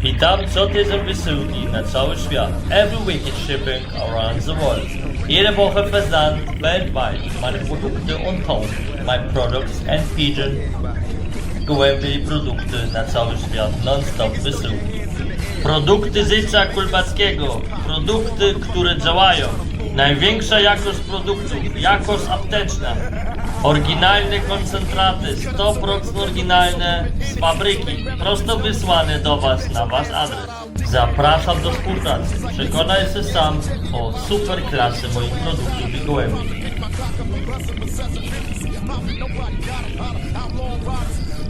Witam, co ty za wysyłki na cały świat. Every week it's shipping around the world. Jede Woche Versand weltweit. Meine Produkte und Ton. My products and pigeon. Gołębie i produkty na cały świat. Non-stop wysyłki. Produkty Zyca Kulbackiego. Produkty, które działają. Największa jakość produktów. Jakość apteczna. Oryginalne koncentraty. 100% oryginalne z fabryki. Prosto wysłane do Was na Wasz adres. Zapraszam do współpracy. Przekonaj się sam o super klasy moich produktów i gołębi.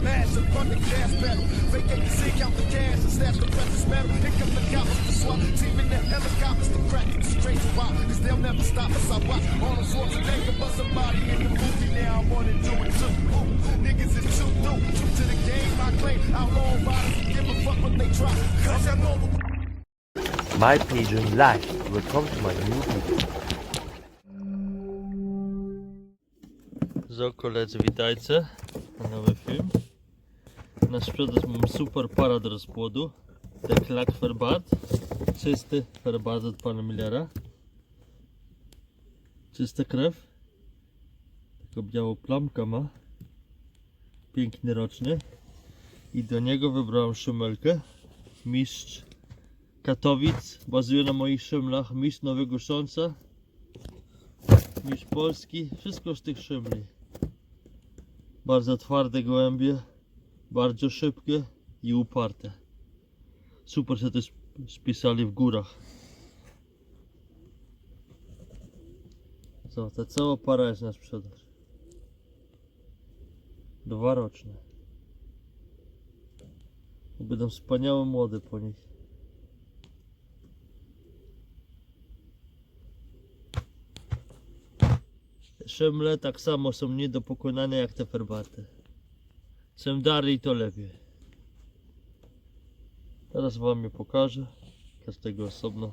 mash up on the gas pedal. The cash and the precious metal. Pick up the to swap, helicopters to crack it straight to rock. Cause they'll never stop us. I watch but somebody in the movie now I wanna do it too. Ooh, niggas is too true to the game I claim. Outlaw riders give a fuck they try. Cause I'm. My Live. New Video. So koledzy, witajcie nowy film. Na sprzedaż mam super do rozpłodu. Deklak Ferbat. Czysty Ferbat od pana Millera. Czysta krew. Taką białą plamkę ma. Piękny roczny. I do niego wybrałem szymelkę. Mistrz Katowic. Bazuje na moich szymlach. Mistrz Nowego Sząca. Mistrz Polski. Wszystko z tych szymli. Bardzo twarde gołębie, bardzo szybkie i uparte. Super się też spisali w górach. Co, ta cała para jest na sprzedaż. Dwa roczne. Będą wspaniałe młode po nich. Szemle tak samo są nie do pokonania jak te ferbaty. Czym dalej to lepiej. Teraz wam je pokażę. Każdego osobno.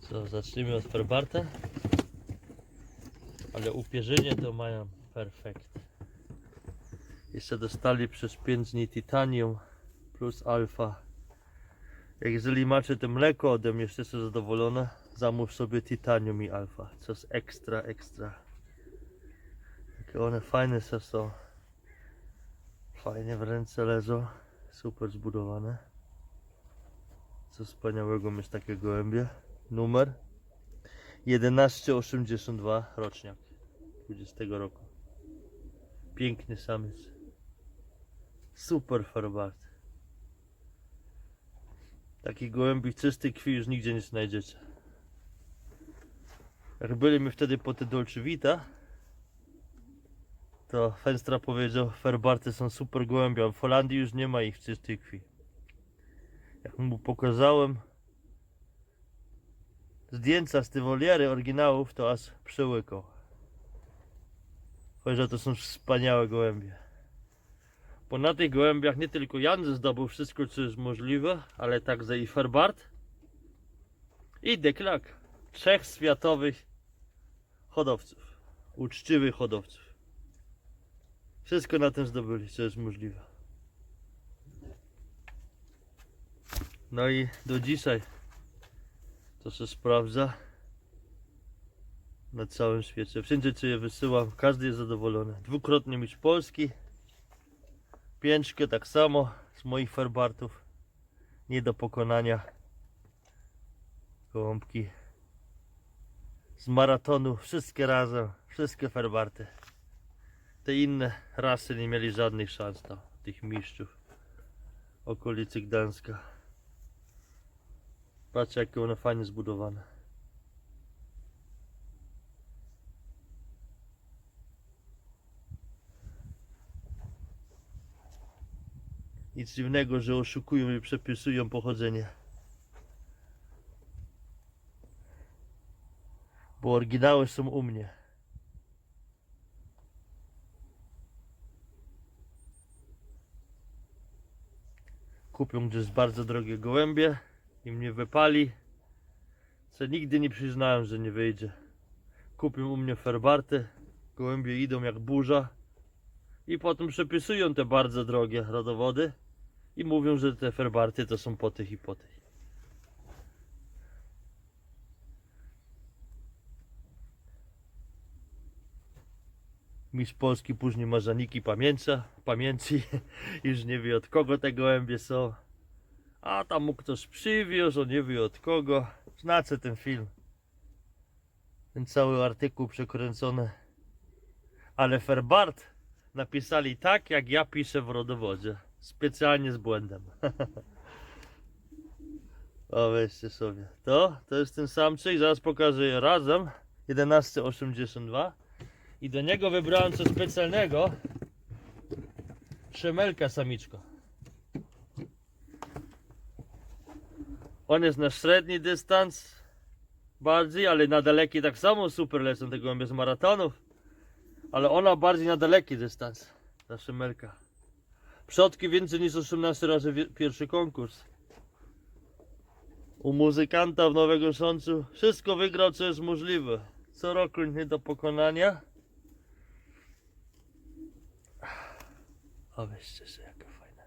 Co, zacznijmy od ferbarta. Ale upierzenie to mają perfekt. Jeszcze dostali przez 5 dni titanium plus alfa. Jak jeżeli macie to mleko ode mnie, jesteście zadowolone, zamów sobie titanium i alfa. Co jest ekstra, ekstra. One fajne są. Fajnie w ręce leżą. Super zbudowane. Co wspaniałego mieć takie gołębie. Numer 1182 roczniak 20 roku. Piękny samiec. Super farbat. Takich gołębi czystej krwi już nigdzie nie znajdziecie. Jak byliśmy wtedy po te Dolce Vita, to Fenstra powiedział, ferbarty są super gołębie, a w Holandii już nie ma ich w czystej. Jak mu pokazałem zdjęcia z tej woliery oryginałów, to aż przełykał. Powiedział, to są wspaniałe gołębie. Bo na tych gołębiach nie tylko Jan zdobył wszystko, co jest możliwe, ale także i Ferbart i Deklak. Trzech światowych hodowców. Uczciwych hodowców. Wszystko na tym zdobyli, co jest możliwe. No i do dzisiaj to się sprawdza na całym świecie. Wszędzie, co je wysyłam, każdy jest zadowolony. Dwukrotnie mistrz Polski. Pięćkę tak samo z moich ferbartów. Nie do pokonania. Gołąbki. Z maratonu wszystkie razem. Wszystkie ferbarty. Te inne rasy nie mieli żadnych szans tam. Tych mistrzów. Okolicy Gdańska. Patrzcie jakie one fajnie zbudowane. Nic dziwnego, że oszukują i przepisują pochodzenie. Bo oryginały są u mnie. Kupią gdzieś bardzo drogie gołębie i mnie wypali. Co nigdy nie przyznałem, że nie wyjdzie. Kupią u mnie ferbarty. Gołębie idą jak burza. i potem przepisują te bardzo drogie rodowody i mówią, że te ferbarty to są po tych i po tych. Mistrz Polski później ma zaniki pamięcia, pamięci, już nie wie od kogo te gołębie są. A tam mu ktoś przywiózł, on nie wie od kogo. Znacie ten film. Ten cały artykuł przekręcony. Ale Ferbart napisali tak, jak ja piszę w rodowodzie. Specjalnie z błędem. o, weźcie sobie. To, to jest ten samczyk, zaraz pokażę je razem. 1182. I do niego wybrałem coś specjalnego. Szemelka samiczko. On jest na średni dystans bardziej, ale na daleki tak samo super lecą te gołębie z maratonów. Ale ona bardziej na daleki dystans, ta szymelka. Przodki więcej niż 18 razy pierwszy konkurs. U muzykanta w Nowego Sączu wszystko wygrał co jest możliwe. Co roku nie do pokonania. O weźcie się jaka fajna.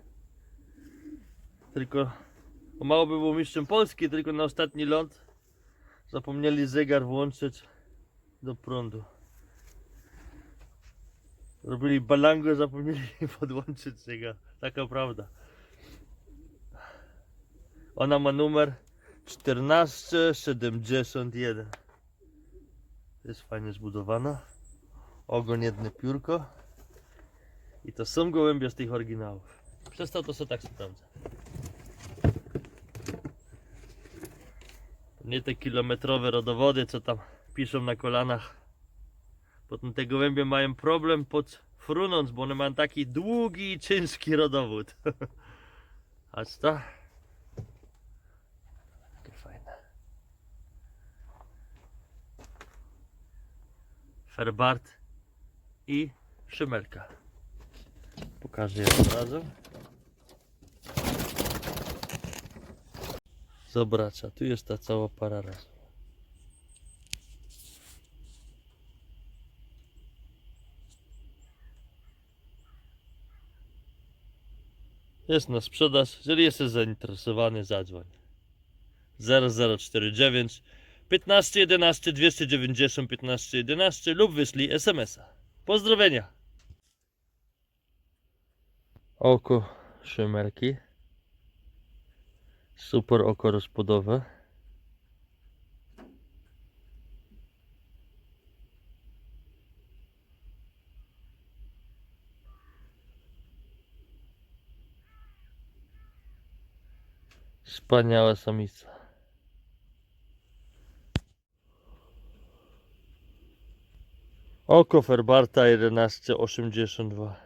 Tylko o mało by był mistrzem Polski, tylko na ostatni ląd zapomnieli zegar włączyć do prądu. Robili balango, zapomnieli podłączyć zegar. Taka prawda. Ona ma numer 1471. Jest fajnie zbudowana. Ogon jedne piórko. I to są gołębie z tych oryginałów. Przez to to się tak sprawdza. Nie te kilometrowe rodowody, co tam piszą na kolanach. Potem te gołębie mają problem pod frunąc, bo one mają taki długi i ciężki rodowód. A co? Takie fajne. Ferbart i Szymelka. Pokażę je od razu. Zobacz, a tu jest ta cała para raz. Jest na sprzedaż. Jeżeli jesteś zainteresowany, zadzwoń. 0049 15 11 290 15 11 lub wyślij SMS-a. Pozdrowienia! Oko szymerki. Super oko rozpodowe. Wspaniała samica. Oko Ferbarta 1182.